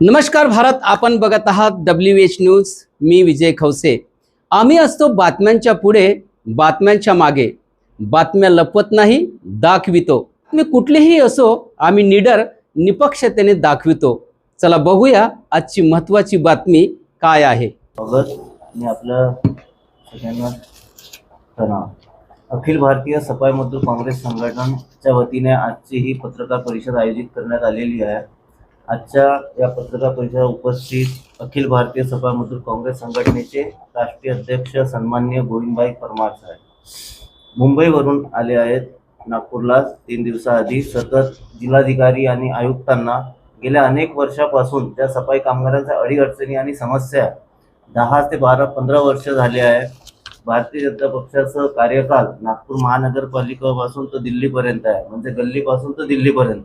नमस्कार भारत आपण बघत आहात डब्ल्यू एच न्यूज मी विजय खवसे. आम्ही असतो बातम्यांच्या पुढे बातम्यांच्या मागे. बातम्या लपवत नाही दाखवितो. मी कुठलेही असो आम्ही निडर निपक्षतेने दाखवितो. चला बघूया आजची महत्त्वाची बातमी काय आहे. मी आपलं सगळ्यांना अखिल भारतीय सफाई मजदूर काँग्रेस संघटनाच्या वतीने आजची ही पत्रकार परिषद आयोजित करण्यात आलेली आहे. आजच्या या पत्रकार परिषदेला उपस्थित अखिल भारतीय सभा मजूर काँग्रेस संघटनेचे राष्ट्रीय अध्यक्ष सन्मान्य गोविंदबाई परमार साहेब. मुंबईवरून आले आहेत नागपूरला तीन दिवसाआधी. सतत जिल्हाधिकारी आणि आयुक्तांना गेल्या अनेक वर्षापासून त्या सफाई कामगारांच्या अडीअडचणी आणि समस्या दहा ते बारा पंधरा वर्ष झाले आहे भारतीय जनता पक्षाचं कार्यकाल नागपूर महानगरपालिकेपासून तर दिल्लीपर्यंत आहे. म्हणजे गल्लीपासून तर दिल्लीपर्यंत.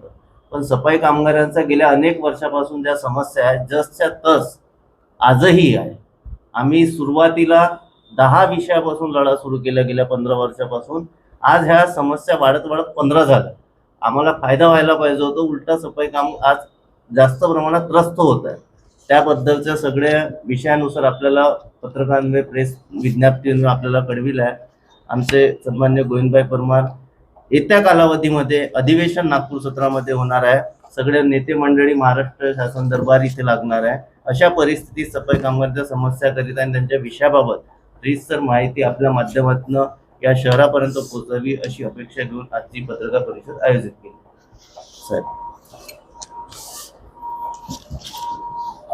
पण सफाई कामगारांच्या गेल्या अनेक वर्षापासून ज्या समस्या आहेत जसच्या तस आजही आहे. आम्ही सुरुवातीला दहा विषयापासून लढा सुरू केला गेल्या पंधरा वर्षापासून. आज ह्या समस्या वाढत वाढत पंधरा झाल्या. आम्हाला फायदा व्हायला पाहिजे होतो. उलटा सफाई काम आज जास्त प्रमाणात त्रस्त होत आहे. त्याबद्दलच्या सगळ्या विषयानुसार आपल्याला पत्रकारांनी प्रेस विज्ञप्तीनं आपल्याला कळविलं आहे आमचे सन्मान्य गोविंदभाई परमार येत्या कालावधीमध्ये अधिवेशन नागपूर सत्रामध्ये होणार आहे. सगळे नेते मंडळी महाराष्ट्र शासन दरबार इथे लागणार आहे. अशा परिस्थितीत सफाई कामगारांच्या समस्याकरिता आणि त्यांच्या विषयाबाबत रीतसर माहिती आपल्या माध्यमातून या शहरापर्यंत पोहोचावी अशी अपेक्षा घेऊन आजची पत्रकार परिषद आयोजित केली. साहेब.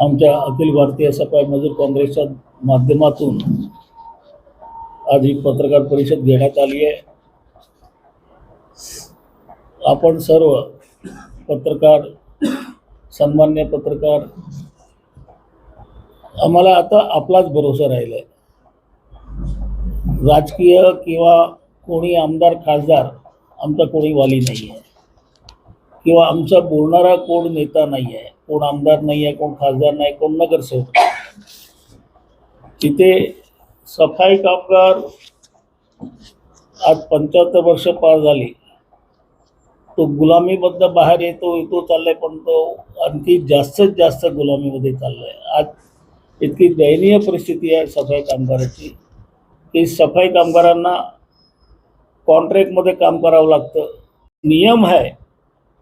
आमच्या अखिल भारतीय सफाई मजूर काँग्रेसच्या माध्यमातून आज ही पत्रकार परिषद घेण्यात आली आहे. आपण सर्व पत्रकार सन्मान्य पत्रकार आम्हाला आता आपलाच भरोसा राहिला आहे राजकीय किंवा कोणी आमदार खासदार आमचा कोणी वाली नाही आहे किंवा आमचा बोलणारा कोण नेता नाही आहे कोण आमदार नाही आहे कोण खासदार नाही कोण नगरसेवक तिथे सफाई कामगार आज पंच्याहत्तर वर्ष पार झाली. तो गुलामीमधनं बाहेर येतो येतो चाललाय पण तो आणखी जास्तीत जास्त गुलामीमध्ये चाललाय. आज इतकी दयनीय परिस्थिती आहे सफाई कामगाराची की सफाई कामगारांना कॉन्ट्रॅक्टमध्ये काम करावं लागतं. नियम आहे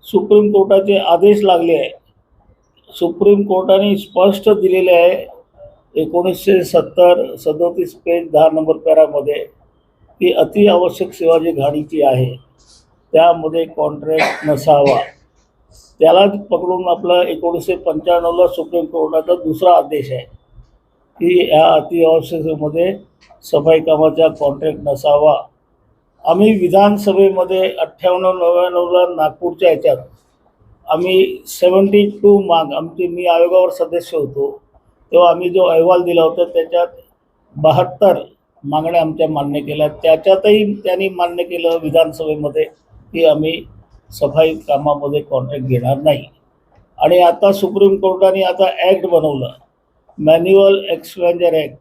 सुप्रीम कोर्टाचे आदेश लागले आहे. सुप्रीम कोर्टाने स्पष्ट दिलेले आहे एकोणीसशे सत्तर सदोतीस पेज दहा नंबर पॅरामध्ये की अति आवश्यक सेवा जी घाणीची आहे त्यामध्ये कॉन्ट्रॅक्ट नसावा. त्यालाच पकडून आपला एकोणीसशे पंच्याण्णवला सुप्रीम कोर्टाचा दुसरा आदेश आहे. की या अतिआवश्यक सफाई कामाचा कॉन्ट्रॅक्ट नसावा. आम्ही विधानसभेमध्ये अठ्ठ्याण्णव नव्याण्णवला नागपूरच्या ह्याच्यात. आम्ही सेवन्टी टू माग आमची मी आयोगावर सदस्य होतो. तेव्हा आम्ही जो अहवाल दिला होता त्याच्यात बहात्तर मागण्या आमच्या मान्य केल्या. त्याच्यातही त्यांनी मान्य केलं विधानसभेमध्ये. की आम्ही सफाई कामामध्ये कॉन्ट्रॅक्ट घेणार नाही. आणि आता सुप्रीम कोर्टाने आता ॲक्ट बनवलं. मॅन्युअल एक्सपेंजर ॲक्ट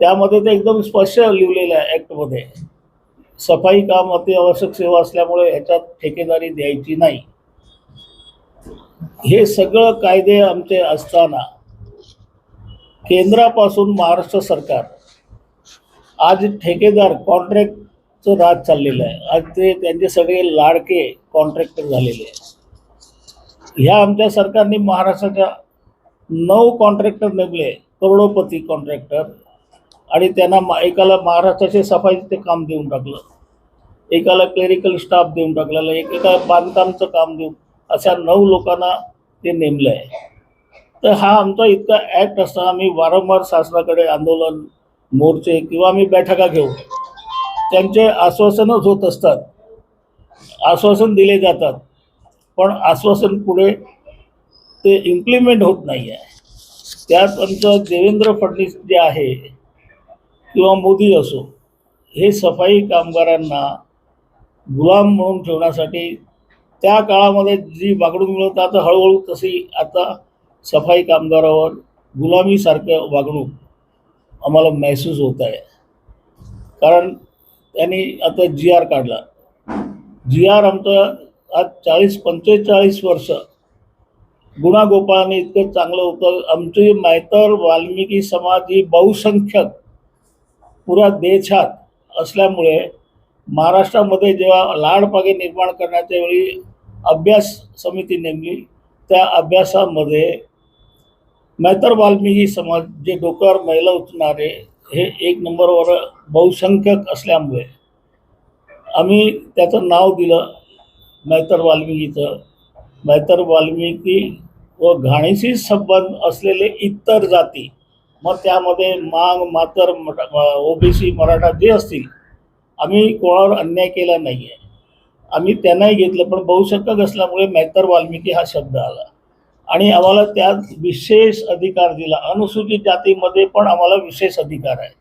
त्यामध्ये ते एकदम स्पष्ट लिहिलेलं आहे ॲक्टमध्ये सफाई काम अतिआवश्यक सेवा असल्यामुळे ह्याच्यात ठेकेदारी द्यायची नाही. हे सगळं कायदे आमचे असताना केंद्रापासून महाराष्ट्र सरकार आज ठेकेदार कॉन्ट्रॅक्ट राज चाललेलं आहे. आज ते त्यांचे सगळे लाडके कॉन्ट्रॅक्टर झालेले आहे ह्या आमच्या सरकारने महाराष्ट्राच्या नऊ कॉन्ट्रॅक्टर नेमले करोडोपती कॉन्ट्रॅक्टर आणि त्यांना मा एकाला महाराष्ट्राचे सफाईचे काम देऊन टाकलं. एकाला क्लेरिकल स्टाफ देऊन टाकलेलं एक एका बांधकामचं काम देऊन अशा नऊ लोकांना ते नेमलं आहे. तर हा आमचा इतका ॲक्ट असताना आम्ही वारंवार शासनाकडे आंदोलन मोर्चे किंवा आम्ही बैठका घेऊ त्यांचे आश्वासनच होत असतात. आश्वासन दिले जातात. पण आश्वासन पुढे ते इम्प्लिमेंट होत नाही आहे त्यात आमचं देवेंद्र फडणवीस जे आहे किंवा मोदी असो हे सफाई कामगारांना गुलाम म्हणून ठेवण्यासाठी त्या काळामध्ये जी वागणूक मिळत आता हळूहळू तशी आता सफाई कामगारावर गुलामीसारखं वागणूक आम्हाला महसूस होत आहे. कारण त्यांनी आता जी आर काढला. जी आर आमचं आज चाळीस पंचेचाळीस वर्ष गुणागोपाळाने इतकं चांगलं होतं आमची मायतर वाल्मिकी समाज ही बहुसंख्यक पुऱ्या देशात असल्यामुळे महाराष्ट्रामध्ये जेव्हा लाडपागे निर्माण करण्याच्या वेळी अभ्यास समिती नेमली त्या अभ्यासामध्ये मैतर वाल्मिकी समाज जे डोक्यावर महिला उचलणारे हे एक नंबरवर बहुसंख्यक असल्यामुळे आम्ही त्याचं नाव दिलं मैतर वाल्मिकीचं. मैतर वाल्मिकी व घाणीशी संबंध असलेले इतर जाती मग त्यामध्ये मांग मातर ओबीसी मराठा जे असतील आम्ही कोणावर अन्याय केला नाही आहे आम्ही त्यांनाही घेतलं पण बहुसंख्यक असल्यामुळे मैतर वाल्मिकी हा शब्द आला. आणि आम्हाला त्यात विशेष अधिकार दिला. अनुसूचित जातीमध्ये पण आम्हाला विशेष अधिकार आहे.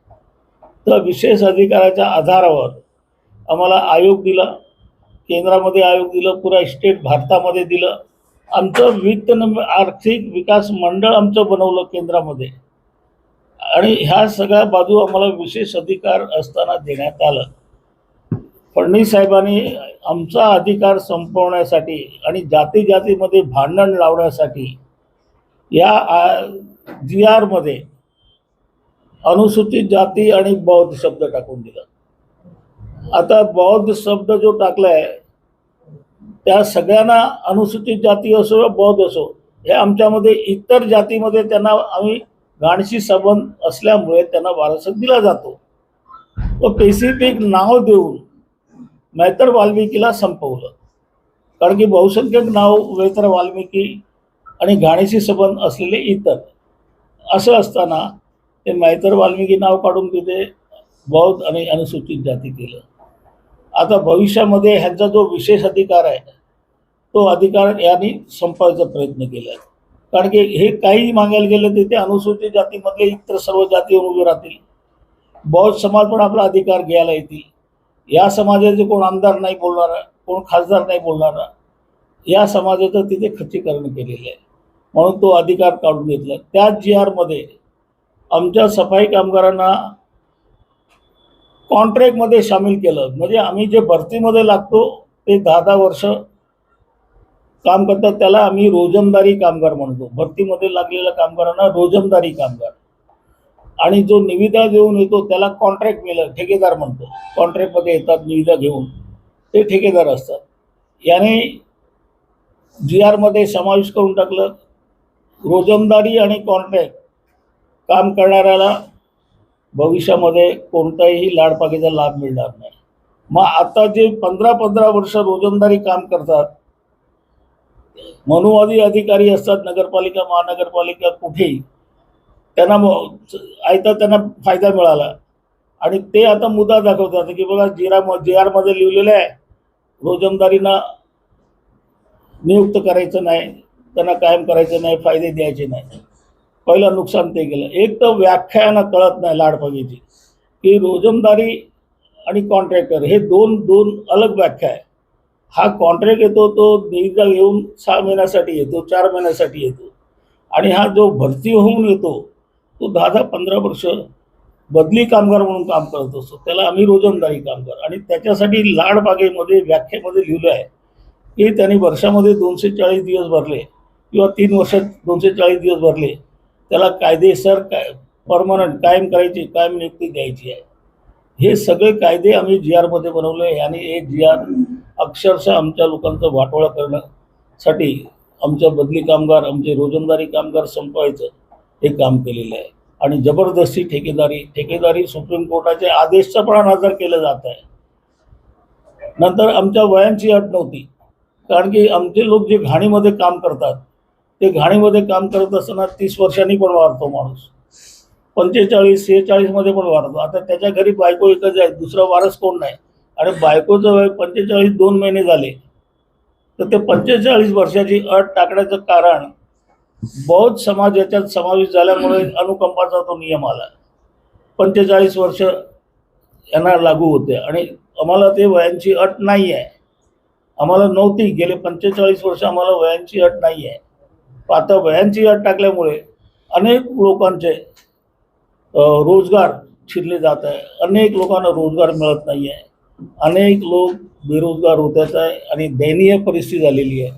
तर विशेष अधिकाराच्या आधारावर आम्हाला आयोग दिला. केंद्रामध्ये आयोग दिलं पुरा स्टेट भारतामध्ये दिलं. आमचं वित्त आर्थिक विकास मंडळ आमचं बनवलं केंद्रामध्ये. आणि ह्या सगळ्या बाजू आम्हाला विशेष अधिकार असताना देण्यात आलं. फडणवीस साहेबांनी आमचा अधिकार संपवण्यासाठी आणि जाती जातीमध्ये भांडण लावण्यासाठी या जी आरमध्ये अनुसूचित जाती आणि बौद्ध शब्द टाकून दिला. आता बौद्ध शब्द जो टाकलाय त्या सगळ्यांना अनुसूचित जाती असो बौद्ध असो हे आमच्यामध्ये इतर जातीमध्ये त्यांना आम्ही गाणशी संबंध असल्यामुळे त्यांना वारसा दिला जातो. व पेसिफिक नाव देऊन मैत्र वाल्मिकीला संपवलं. कारण की बहुसंख्यक नाव मैत्र वाल्मिकी आणि घाणीशी संबंध असलेले इतर. असं असताना ते मैत्र वाल्मिकी नाव काढून तिथे बौद्ध आणि अनुसूचित जाती केलं. आता भविष्यामध्ये ह्यांचा जो विशेष अधिकार आहे तो अधिकार यांनी संपवायचा प्रयत्न केला आहे कारण की हे काही मागायला गेलं तिथे अनुसूचित जातीमधले इतर सर्व जाती उभे राहतील. बौद्ध समाज पण आपला अधिकार घ्यायला येतील. या समाजाचे कोण आमदार नाही बोलणारा कोण खासदार नाही बोलणारा या समाजाचं तिथे खच्चीकरण केलेलं आहे. म्हणून तो अधिकार काढून घेतला. त्याच जी आरमध्ये आमच्या सफाई कामगारांना कॉन्ट्रॅक्टमध्ये सामील केलं. म्हणजे आम्ही जे भरतीमध्ये लागतो ते दहा दहा वर्ष काम करतात. त्याला आम्ही रोजमदारी कामगार म्हणतो. भरतीमध्ये लागलेल्या कामगारांना रोजमदारी कामगार. आणि जो निविदा घेऊन येतो त्याला कॉन्ट्रॅक्ट मिळलं ठेकेदार म्हणतो. कॉन्ट्रॅक्टमध्ये येतात निविदा घेऊन. ते ठेकेदार असतात. याने जी आरमध्ये समावेश करून टाकलं. रोजंदारी आणि कॉन्ट्रॅक्ट काम करणाऱ्याला भविष्यामध्ये कोणताही लाडपाकीचा लाभ मिळणार नाही. मग आता जे पंधरा पंधरा वर्ष रोजंदारी काम करतात मनुवादी अधिकारी असतात नगरपालिका महानगरपालिका कुठेही त्यांना आयता त्यांना फायदा मिळाला. आणि ते आता मुद्दा दाखवतात की बघा जिरा जे आरमध्ये लिहिलेलं आहे रोजमदारीना नियुक्त करायचं नाही त्यांना कायम करायचं नाही फायदे द्यायचे नाही. पहिलं नुकसान ते केलं. एक तर व्याख्याना कळत नाही लाडपगीची की रोजमदारी आणि कॉन्ट्रॅक्टर हे दोन दोन अलग व्याख्या आहे. हा कॉन्ट्रॅक्ट येतो तो निविदा घेऊन सहा महिन्यासाठी येतो चार महिन्यासाठी येतो. आणि हा जो भरती होऊन येतो तो दहा दहा पंधरा वर्ष बदली कामगार म्हणून काम करत असतो. त्याला आम्ही रोजंदारी कामगार. आणि त्याच्यासाठी लाडबागेमध्ये व्याख्येमध्ये लिहिलं आहे की त्यांनी वर्षामध्ये दोनशे चाळीस दिवस भरले किंवा तीन वर्षात दोनशे चाळीस दिवस भरले. त्याला कायदेसर काय परमनंट कायम करायची कायम नियुक्ती द्यायची आहे. हे सगळे कायदे आम्ही जी आरमध्ये बनवले. आणि हे जी आर अक्षरशः आमच्या लोकांचं वाटोळा करण्यासाठी आमच्या बदली कामगार आमचे रोजंदारी कामगार संपवायचं. हे काम केलेलं आहे. आणि जबरदस्ती ठेकेदारी ठेकेदारी सुप्रीम कोर्टाचे आदेशचा पण अनादर केलं जात आहे. नंतर आमच्या वयांची अट नव्हती. कारण की आमचे लोक जे घाणीमध्ये काम करतात ते घाणीमध्ये काम करत असताना तीस वर्षांनी पण वारतो माणूस. पंचेचाळीस सेहेचाळीसमध्ये पण वारतो. आता त्याच्या घरी बायको एकच आहे दुसरा वारस कोण नाही. आणि बायकोचं वय पंचेचाळीस दोन महिने झाले. तर ते पंचेचाळीस वर्षाची अट टाकण्याचं कारण बौद्ध समाज याच्यात समावेश झाल्यामुळे अनुकंपाचा तो नियम आला. पंचेचाळीस वर्ष यांना लागू होते आणि आम्हाला ते वयांची अट नाही आहे आम्हाला नव्हती गेले पंचेचाळीस वर्ष आम्हाला वयांची अट नाही आहे आता वयांची अट टाकल्यामुळे अनेक लोकांचे रोजगार छिरले जात आहे. अनेक लोकांना रोजगार मिळत नाही आहे अनेक लोक बेरोजगार होत आहेत आहे आणि दयनीय परिस्थिती झालेली आहे.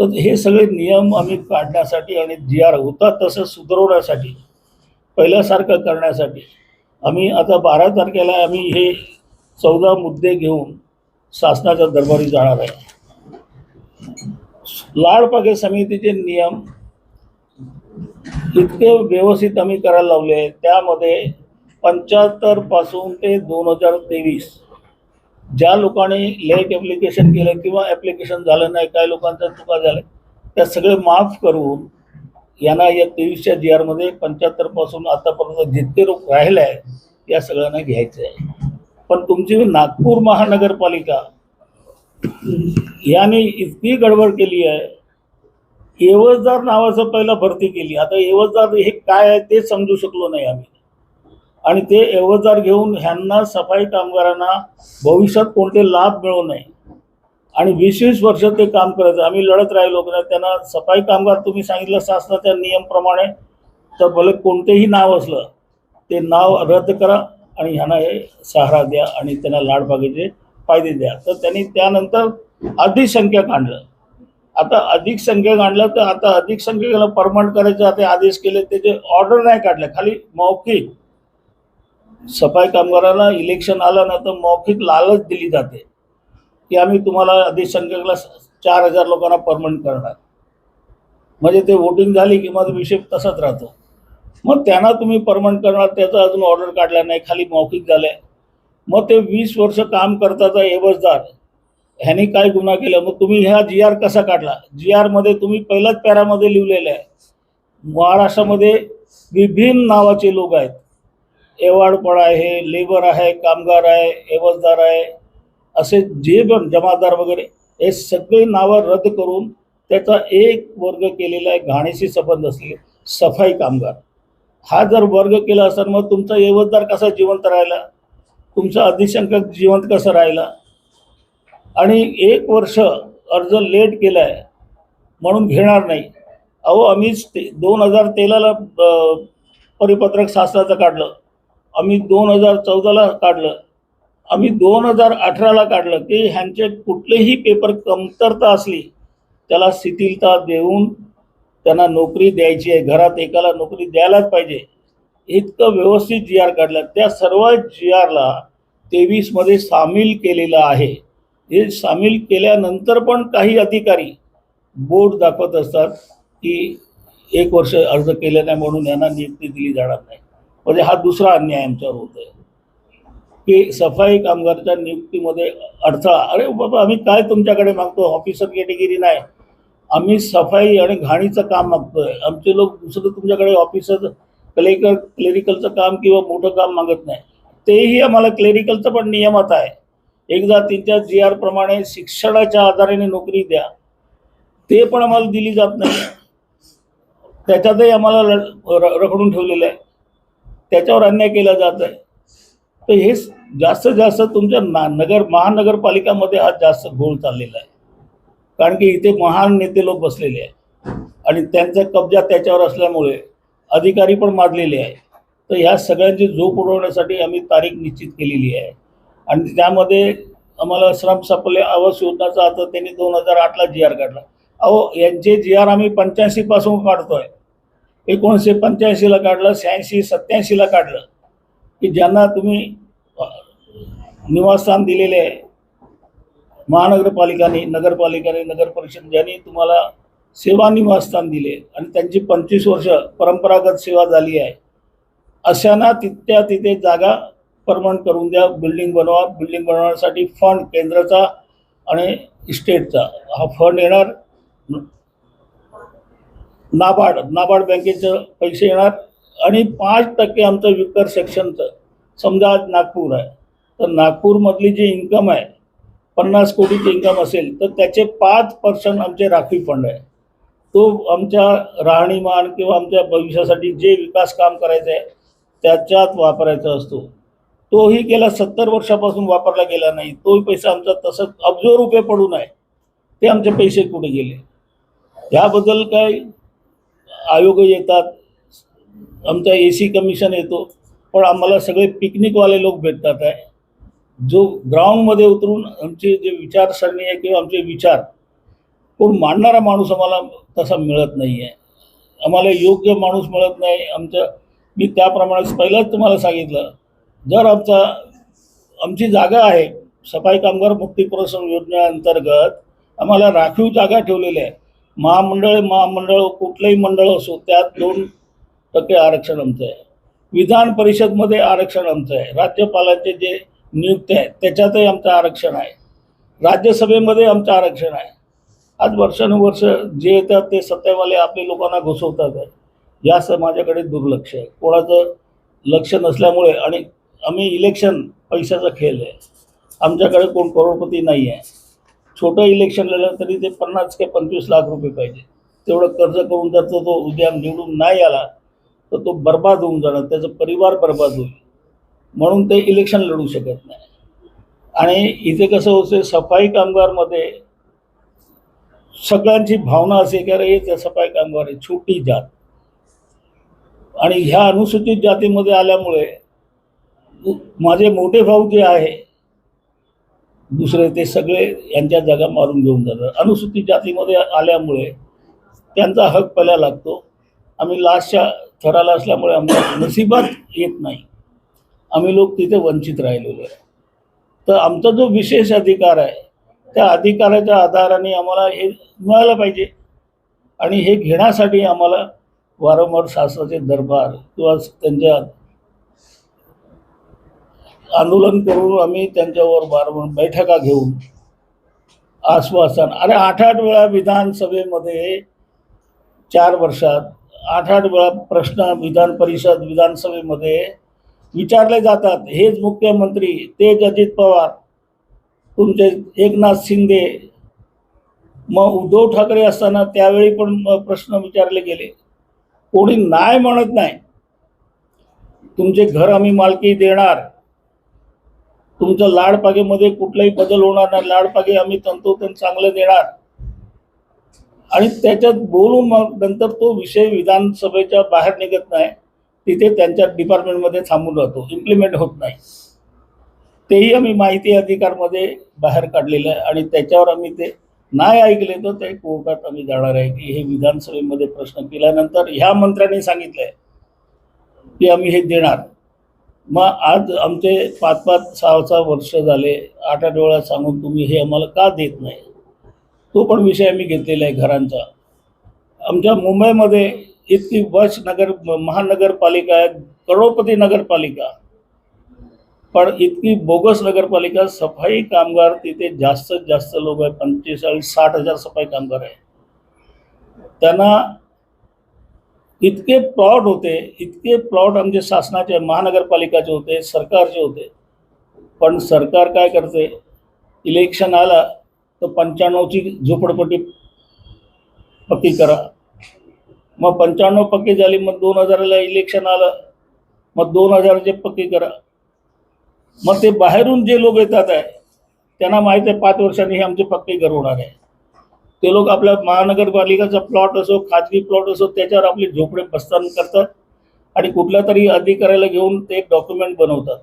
तर हे सगळे नियम आम्ही काढण्यासाठी आणि जी आर होता तसं सुधारवण्यासाठी पहिल्यासारखं करण्यासाठी. आम्ही आता बारा तारखेला आम्ही हे चौदा मुद्दे घेऊन शासनाच्या दरबारी जाणार आहे. लाडपागे समितीचे नियम इतके व्यवस्थित आम्ही करायला लावले त्यामध्ये पंच्याहत्तरपासून ते दोन हजार तेवीस ज्या लोकांनी लेट ॲप्लिकेशन केलं किंवा ॲप्लिकेशन झालं नाही काय लोकांचा चुका झाल्या त्या सगळे माफ करून यांना या तेवीसच्या जी आरमध्ये पंच्याहत्तरपासून आतापर्यंत जितके लोक राहिले आहे या सगळ्यांना घ्यायचं आहे पण तुमची नागपूर महानगरपालिका याने इतकी गडबड केली आहे. एवजदार नावाचं पहिला भरती केली. आता एवजदार हे काय आहे ते समजू शकलो नाही आम्ही. आणि ते एवजदार घेऊन ह्यांना सफाई कामगारांना भविष्यात कोणते लाभ मिळू नये. आणि वीस वीस वर्ष ते काम करायचं आम्ही लढत राहिलो की त्यांना सफाई कामगार तुम्ही सांगितलं शासनाच्या नियमप्रमाणे तर भले कोणतेही नाव असलं ते नाव रद्द करा आणि ह्यांना हे सहारा द्या आणि त्यांना लाडबागेचे फायदे द्या. तर त्यांनी त्यानंतर अधिक संख्या काढलं आता अधिक संख्या काढलं तर आता अधिक संख्येला परमनंट करायचे आता आदेश केले त्याचे ऑर्डर नाही काढले. खाली मौखिक सफाई कामगाराला इलेक्शन आलं ना तर मौखिक लालच दिली जाते. की आम्ही तुम्हाला अधिक चार हजार लोकांना परमनंट करणार. म्हणजे ते वोटिंग झाली की माझा विषय तसाच राहतो. मग त्यांना तुम्ही परमनंट करणार त्याचा अजून ऑर्डर काढला नाही खाली मौखिक झालंय. मग ते वीस वर्ष काम करताचा एवजदार ह्यांनी काय गुन्हा केला? मग तुम्ही ह्या जी आर कसा काढला? जी आरमध्ये तुम्ही पहिल्याच पॅरामध्ये लिहिलेलं आहे. महाराष्ट्रामध्ये विभिन्न नावाचे लोक आहेत. एवाडपड आहे लेबर आहे कामगार आहे एवजदार आहे. असे जे पण जमादार वगैरे हे सगळे नावं रद्द करून त्याचा एक वर्ग केलेला आहे घाणीशी संबंध असलेले सफाई कामगार. हा जर वर्ग केला असेल मग तुमचा एवजदार कसा जिवंत राहिला? तुमचा अधिसंख्यक जिवंत कसं राहिला? आणि एक वर्ष अर्ज लेट केला आहे म्हणून घेणार नाही. अहो आम्हीच ते दोन हजार तेराला परिपत्रक शासनाचं काढलं. आम्ही दोन हजार चौदाला काढलं. आम्ही दोन हजार अठराला काढलं की ह्यांचे कुठलेही पेपर कमतरता असली त्याला शिथिलता देऊन त्यांना नोकरी द्यायची आहे. घरात एकाला नोकरी द्यायलाच पाहिजे. इतकं व्यवस्थित जी आर काढलं. त्या सर्व जी आरला तेवीसमध्ये सामील केलेलं आहे. हे सामील केल्यानंतर पण काही अधिकारी बोर्ड दाखवत असतात की एक वर्ष अर्ज केलं नाही म्हणून यांना नियुक्ती दिली जाणार नाही. म्हणजे हा दुसरा अन्याय आमच्यावर होत आहे की सफाई कामगारच्या नियुक्तीमध्ये अडथळा. अरे बाबा आम्ही काय तुमच्याकडे मागतो? ऑफिसर कॅटेगिरी नाही. आम्ही सफाई आणि घाणीचं काम मागतोय. आमचे लोक दुसरं तुमच्याकडे ऑफिसर क्लेकर क्लेरिकलचं काम किंवा मोठं काम मागत नाही. तेही आम्हाला क्लेरिकलचं पण नियमात आहे. एकदा त्यांच्या जी आर प्रमाणे शिक्षणाच्या आधाराने नोकरी द्या. ते पण आम्हाला दिली जात नाही. त्याच्यातही आम्हाला रखडून ठेवलेलं आहे. त्याच्यावर अन्याय केला जात आहे. तर हे जास्तीत जास्त तुमच्या ना नगर महानगरपालिकामध्ये हा जास्त घोळ चाललेला आहे. कारण की इथे महान नेते लोक बसलेले आहे आणि त्यांचा कब्जा त्याच्यावर असल्यामुळे अधिकारी पण माजलेले आहे तर ह्या सगळ्यांची झोप उडवण्यासाठी आम्ही तारीख निश्चित केलेली आहे. आणि त्यामध्ये आम्हाला श्रम सापल्य आवास योजनाचा आता त्यांनी दोन हजार आठला जी आर काढला. अहो यांचे जी आर आम्ही पंच्याऐंशीपासून काढतो आहे एकोणीसशे पंच्याऐंशीला काढलं शहाऐंशी सत्याऐंशीला काढलं की ज्यांना तुम्ही निवासस्थान दिलेले आहे. महानगरपालिकाने नगरपालिकाने नगर परिषद ज्यांनी तुम्हाला सेवा निवासस्थान दिले आणि त्यांची पंचवीस वर्ष परंपरागत सेवा झाली आहे अशांना तिथल्या तिथे जागा परमनंट करून द्या बिल्डिंग बनवा. बिल्डिंग बनवण्यासाठी फंड केंद्राचा आणि स्टेटचा हा फंड येणार. नाबार्ड नाबार्ड बँकेचं पैसे येणार आणि पाच टक्के आमचं विकर सेक्शनचं समजा आज नागपूर आहे. तर नागपूरमधली जी इन्कम आहे पन्नास कोटीची इन्कम असेल तर त्याचे पाच पर्सेंट आमचे राखीव फंड आहे. तो आमच्या राहणीमान किंवा आमच्या भविष्यासाठी जे विकास काम करायचं आहे त्याच्यात वापरायचा असतो. तोही गेल्या सत्तर वर्षापासून वापरला गेला नाही. तोही पैसा आमचा तसंच अब्जो रुपये पडून आहे. ते आमचे पैसे कुठे गेले? ह्याबद्दल काय आयोग येतात आमचा ए सी कमिशन येतो पण आम्हाला सगळे पिकनिकवाले लोक भेटतात आहे. जो ग्राउंडमध्ये उतरून आमचे जे विचारसरणी आहे किंवा आमचे विचार कोण मांडणारा माणूस आम्हाला तसा मिळत नाही आहे. आम्हाला योग्य माणूस मिळत नाही. आमच्या मी त्याप्रमाणे पहिलाच तुम्हाला सांगितलं जर आमचा आमची जागा आहे सफाई कामगार मुक्ती प्रोत्साहन योजनेअंतर्गत आम्हाला राखीव जागा ठेवलेल्या आहे महामंडळ महामंडळ कुठलंही मंडळ असो त्यात दोन टक्के आरक्षण आमचं आहे. विधान परिषदमध्ये आरक्षण आमचं आहे. राज्यपालांचे जे नियुक्त आहेत त्याच्यातही आमचं आरक्षण आहे. राज्यसभेमध्ये आमचं आरक्षण आहे. आज वर्षानुवर्ष जे येतात ते सत्तेवाले आपल्या लोकांना घुसवतात. आहे या समाजाकडे दुर्लक्ष आहे. कोणाचं लक्ष नसल्यामुळे आणि आम्ही इलेक्शन पैशाचा खेळ आहे. आमच्याकडे कोण करोडपती नाही आहे छोटं इलेक्शन लढलं तरी ते पन्नास ते पंचवीस लाख रुपये पाहिजे. तेवढं कर्ज करून जर तो तो उद्या निवडून नाही आला तर तो बर्बाद होऊन जाणार त्याचा परिवार बर्बाद होईल. म्हणून ते इलेक्शन लढू शकत नाही. आणि इथे कसं होतं सफाई कामगारमध्ये सगळ्यांची भावना असे की अरे हे त्या सफाई कामगार आहे छोटी जात. आणि ह्या अनुसूचित जातीमध्ये आल्यामुळे माझे मोठे भाऊ जे आहे दुसरे ते सगळे यांच्या जागा मारून घेऊन जातात. अनुसूचित जातीमध्ये आल्यामुळे त्यांचा हक पहिला लागतो. आम्ही लास्टच्या थराला असल्यामुळे आमच्या नशिबात येत नाही. आम्ही लोक तिथे वंचित राहिलेलो आहे. तर आमचा जो विशेष अधिकार आहे त्या अधिकाराच्या आधाराने आम्हाला हे मिळालं पाहिजे. आणि हे घेण्यासाठी आम्हाला वारंवार शासनाचे दरबार किंवा त्यांच्या आंदोलन करून आम्ही त्यांच्यावर वारंवार बैठका घेऊन आश्वासन अरे आठ आठ वेळा विधानसभेमध्ये चार वर्षात आठ आठ वेळा प्रश्न विधान परिषद विधानसभेमध्ये विचारले जातात. हेच मुख्यमंत्री तेच अजित पवार तुमचे एकनाथ शिंदे मग उद्धव ठाकरे असताना त्यावेळी पण प्रश्न विचारले गेले. कोणी नाही म्हणत नाही. तुमचे घर आम्ही मालकी देणार. तुमच्या लाडपागेमध्ये कुठलाही बदल होणार नाही. लाडपागे आम्ही तंतोतंत चांगलं देणार. आणि त्याच्यात बोलून मग नंतर तो विषय विधानसभेच्या बाहेर निघत नाही. तिथे त्यांच्या डिपार्टमेंटमध्ये थांबून राहतो. इम्प्लिमेंट होत नाही. तेही आम्ही माहिती अधिकारमध्ये बाहेर काढलेलं आहे. आणि त्याच्यावर आम्ही ते नाही ऐकले तर ते कोर्टात आम्ही जाणार आहे की हे विधानसभेमध्ये प्रश्न केल्यानंतर ह्या मंत्र्यांनी सांगितलं आहे की आम्ही हे देणार. मग आज आमचे पाच पाच सहा सहा वर्ष झाले. आठ आठ वेळा सांगून तुम्ही हे आम्हाला का देत नाही? तो पण विषय आम्ही घेतलेला आहे घरांचा. आमच्या मुंबईमध्ये इतकी बस नगर महानगरपालिका आहे करोडपती नगरपालिका. पण इतकी बोगस नगरपालिका सफाई कामगार तिथे जास्तीत जास्त लोक आहे पंचेचाळीस साठ हजार सफाई कामगार आहे त्यांना इतके प्लॉट होते इतके प्लॉट आमचे शासनाचे महानगरपालिकाचे होते सरकारचे होते. पण सरकार काय करते? इलेक्शन आला तर पंच्याण्णवची झोपडपट्टी पक्की करा. मग पंच्याण्णव पक्की झाली मग दोन हजाराला इलेक्शन आलं मग दोन हजाराचे पक्की करा. मग ते बाहेरून जे लोक येतात आहे त्यांना माहीत आहे पाच वर्षांनी हे आमचे पक्के घर होणार आहे. ते लोक आपल्या महानगरपालिकाचा प्लॉट असो खाजगी प्लॉट असो त्याच्यावर आपली झोपडे प्रस्थान करतात आणि कुठल्या तरी अधिकाऱ्याला घेऊन ते एक डॉक्युमेंट बनवतात.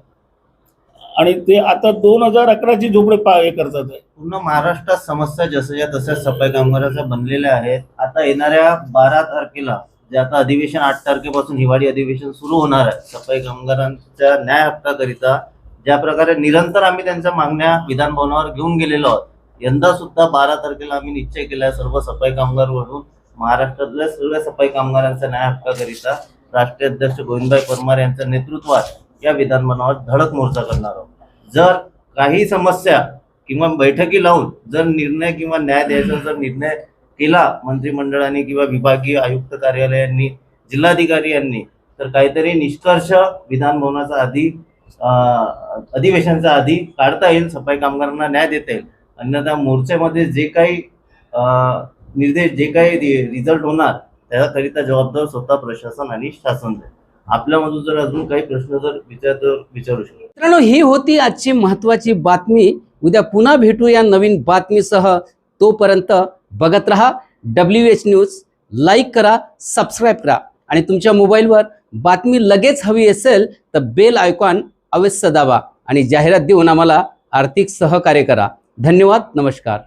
आणि ते आता दोन हजार अकराची झोपडे पा हे करतात. पूर्ण महाराष्ट्रात समस्या जसं तशा सफाई कामगाराच्या बनलेल्या आहेत. आता येणाऱ्या बारा तारखेला जे आता अधिवेशन आठ तारखेपासून हिवाळी अधिवेशन सुरू होणार आहे सफाई कामगारांच्या न्याय हक्काकरिता ज्या प्रकारे निरंतर आम्ही त्यांच्या मागण्या विधानभवनावर घेऊन गेलेलो आहोत यंदा सुद्धा बारा तारखेला आम्ही निश्चय केला सर्व सफाई कामगार वरून महाराष्ट्रातल्या सर्व सफाई कामगारांचा न्याय हक्काकरिता राष्ट्रीय अध्यक्ष गोविंदभाई परमार यांच्या नेतृत्वात या विधानभवनावर धडक मोर्चा करणार आहोत. जर काही समस्या किंवा बैठकी लावून जर निर्णय किंवा न्याय द्यायचा जर निर्णय केला मंत्रिमंडळाने किंवा विभागीय आयुक्त कार्यालयांनी जिल्हाधिकारी यांनी तर काहीतरी निष्कर्ष विधानभवनाचा आधी अधिवेशनाचा अधिवेशनाच्या आधी काढता येईल सफाई कामगारांना न्याय देता येईल. अन्यथा मोर्चामध्ये जे काही निर्देश जे काही रिझल्ट होणार त्याकरिता जबाबदार स्वतः प्रशासन आणि शासन आहे. आपल्यामधून जर अजून काही प्रश्न जर विचार विचारू शकतो. मित्रांनो ही होती आजची महत्वाची बातमी. उद्या पुन्हा भेटू या नवीन बातमीसह. तोपर्यंत बघत रहा डब्ल्यू एच न्यूज लाईक करा सबस्क्राईब करा. आणि तुमच्या मोबाईलवर बातमी लगेच हवी असेल तर बेल आयकॉन अवश्य दाबा. आणि जाहिरात देऊन आम्हाला आर्थिक सहकार्य करा. धन्यवाद नमस्कार.